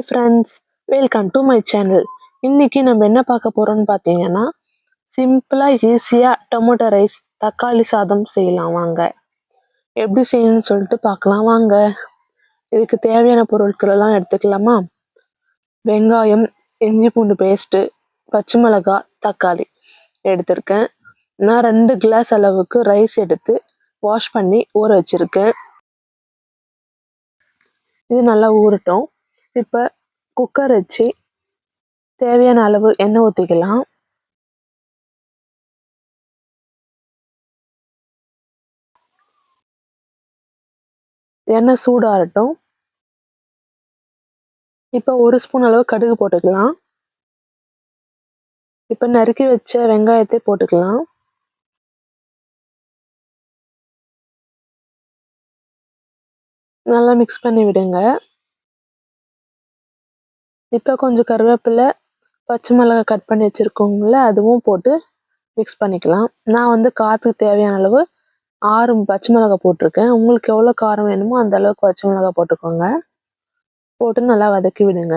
Hi friends welcome to my channel இன்றைக்கி நம்ம என்ன பார்க்க போகிறோம்னு பார்த்தீங்கன்னா சிம்பிளாக ஈஸியாக டொமேட்டோ ரைஸ் தக்காளி சாதம் செய்யலாம் வாங்க. எப்படி செய்யணும்னு சொல்லிட்டு பார்க்கலாம் வாங்க. இதுக்கு தேவையான பொருட்கள் எல்லாம் எடுத்துக்கலாமா? வெங்காயம் இஞ்சி பூண்டு பேஸ்ட்டு பச்சை மிளகாய் தக்காளி எடுத்திருக்கேன். நான் ரெண்டு கிளாஸ் அளவுக்கு ரைஸ் எடுத்து வாஷ் பண்ணி ஊற வச்சிருக்கேன். இது நல்லா ஊறட்டும். இப்போ குக்கர் வச்சு தேவையான அளவு எண்ணெய் ஊற்றிக்கலாம் எண்ணெய் சூடாகட்டும் இப்போ ஒரு ஸ்பூன் அளவு கடுகு போட்டுக்கலாம். இப்போ நறுக்கி வச்ச வெங்காயத்தை போட்டுக்கலாம். நல்லா மிக்ஸ் பண்ணி விடுங்க. இப்போ கொஞ்சம் கருவேப்பிலை பச்சை மிளகா கட் பண்ணி வச்சுருக்கோங்கள அதுவும் போட்டு மிக்ஸ் பண்ணிக்கலாம். நான் வந்து காற்றுக்கு தேவையான அளவு ஆறு பச்சை மிளகா போட்டிருக்கேன். உங்களுக்கு எவ்வளோ காரம் வேணுமோ அந்த அளவுக்கு பச்சை மிளகா போட்டுக்கோங்க. போட்டு நல்லா வதக்கி விடுங்க.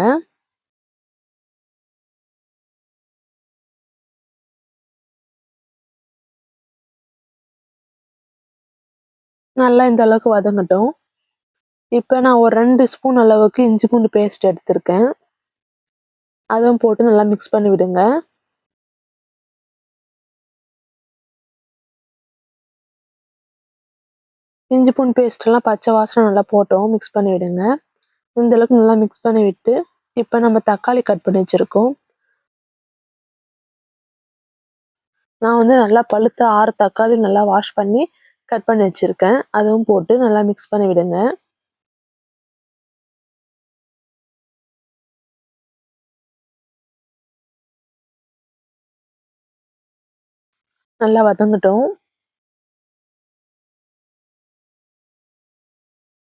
நல்லா இந்த அளவுக்கு வதங்கட்டும். இப்போ நான் ஒரு ரெண்டு ஸ்பூன் அளவுக்கு இஞ்சி பூண்டு பேஸ்ட் எடுத்திருக்கேன். அதுவும் போட்டு நல்லா மிக்ஸ் பண்ணி விடுங்க. இஞ்சி பூண்டு பேஸ்ட்லாம் பச்சை வாசனை நல்லா போட்டோம் மிக்ஸ் பண்ணி விடுங்க. இந்தளவுக்கு நல்லா மிக்ஸ் பண்ணி விட்டு இப்போ நம்ம தக்காளி கட் பண்ணி வச்சுருக்கோம். நான் வந்து நல்லா பழுத்த ஆறு தக்காளி நல்லா வாஷ் பண்ணி கட் பண்ணி வச்சுருக்கேன். அதுவும் போட்டு நல்லா மிக்ஸ் பண்ணி விடுங்க. நல்லா வதங்கட்டும்.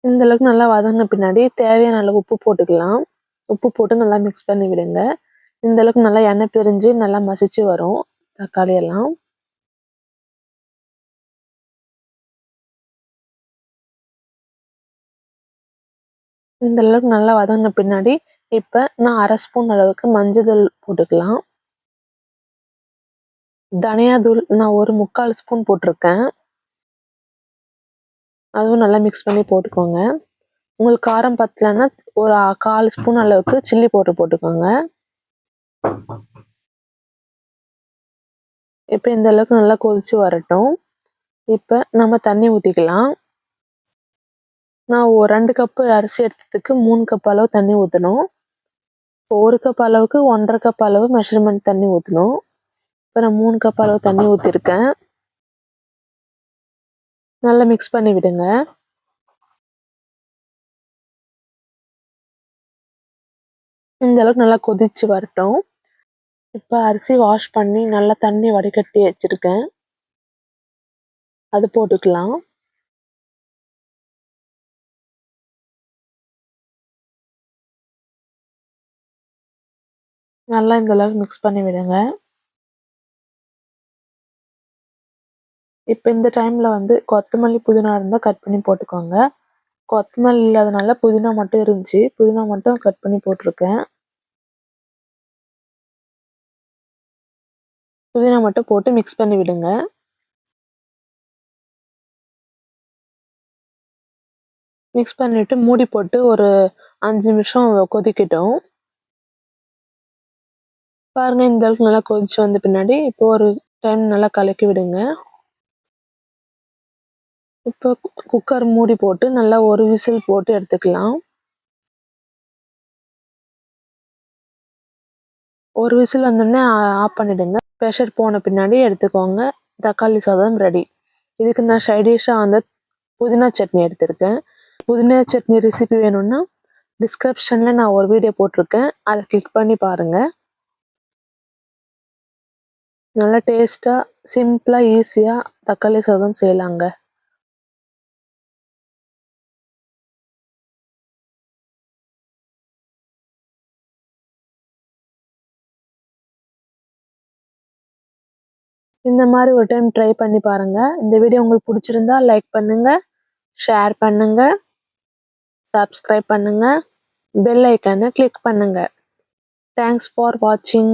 இந்த அளவுக்கு நல்லா வதங்கின பின்னாடி தேவையான அளவு உப்பு போட்டுக்கலாம். உப்பு போட்டு நல்லா மிக்ஸ் பண்ணி விடுங்க. இந்த அளவுக்கு நல்லா எண்ணெய் பிரிஞ்சு நல்லா மசிச்சு வரும். தக்காளி எல்லாம். இந்த அளவுக்கு நல்லா வதங்கின பின்னாடி இப்போ நான் அரை ஸ்பூன் அளவுக்கு மஞ்சள் தூள் போட்டுக்கலாம். தனியா தூள் நான் ஒரு முக்கால் ஸ்பூன் போட்டிருக்கேன். அதுவும் நல்லா மிக்ஸ் பண்ணி போட்டுக்கோங்க. உங்களுக்கு காரம் பத்தலைன்னா ஒரு கால் ஸ்பூன் அளவுக்கு சில்லி பவுடர் போட்டுக்கோங்க. இப்போ இந்த அளவுக்கு நல்லா கொதிச்சு வரட்டும். இப்போ நம்ம தண்ணி ஊற்றிக்கலாம் நான் ஒரு ரெண்டு கப்பு அரிசி எடுத்ததுக்கு மூணு கப் அளவு தண்ணி ஊற்றணும் இப்போ ஒரு கப் அளவுக்கு ஒன்றரை கப் அளவு மெஷர்மெண்ட் தண்ணி ஊற்றணும் இப்போ நான் மூணு கப் அளவு தண்ணி ஊற்றிருக்கேன் நல்லா மிக்ஸ் பண்ணி விடுங்க. இந்த அளவுக்கு நல்லா கொதிச்சு வரட்டும். இப்போ அரிசி வாஷ் பண்ணி நல்லா தண்ணி வடிகட்டி வச்சுருக்கேன். அது போட்டுக்கலாம். நல்லா இந்த அளவுக்கு மிக்ஸ் பண்ணி விடுங்க. இப்போ இந்த டைமில் வந்து கொத்தமல்லி புதினா இருந்தால் கட் பண்ணி போட்டுக்கோங்க. கொத்தமல்லி இல்லாதனால புதினா மட்டும் இருந்துச்சு. புதினா மட்டும் கட் பண்ணி போட்டிருக்கேன். புதினா மட்டும் போட்டு மிக்ஸ் பண்ணி விடுங்க. மிக்ஸ் பண்ணிவிட்டு மூடி போட்டு ஒரு அஞ்சு நிமிஷம் கொதிக்கட்டும். பாருங்கள் இந்த அளவுக்கு நல்லா கொதிச்சு வந்த பின்னாடி இப்போ ஒரு டைம் நல்லா கலக்கி விடுங்க. இப்போ குக்கர் மூடி போட்டு நல்லா ஒரு விசில் போட்டு எடுத்துக்கலாம். ஒரு விசில் வந்தோடனே ஆஃப் பண்ணிவிடுங்க ப்ரெஷர் போன பின்னாடி எடுத்துக்கோங்க. தக்காளி சாதம் ரெடி இதுக்கு நான் சைடிஷாக வந்து புதினா சட்னி எடுத்திருக்கேன். புதினா சட்னி ரெசிபி வேணும்னா டிஸ்கிரிப்ஷனில் நான் ஒரு வீடியோ போட்டிருக்கேன். அதை கிளிக் பண்ணி பாருங்கள் நல்லா டேஸ்ட்டாக சிம்பிளாக ஈஸியாக தக்காளி சாதம் செய்யலாங்க. இந்த மாதிரி ஒரு டைம் ட்ரை பண்ணி பாருங்கள் இந்த வீடியோ உங்களுக்கு பிடிச்சிருந்தா லைக் பண்ணுங்கள் ஷேர் பண்ணுங்கள் சப்ஸ்கிரைப் பண்ணுங்கள் பெல் ஐக்கானை கிளிக் பண்ணுங்க. தேங்க்ஸ் ஃபார் வாட்சிங்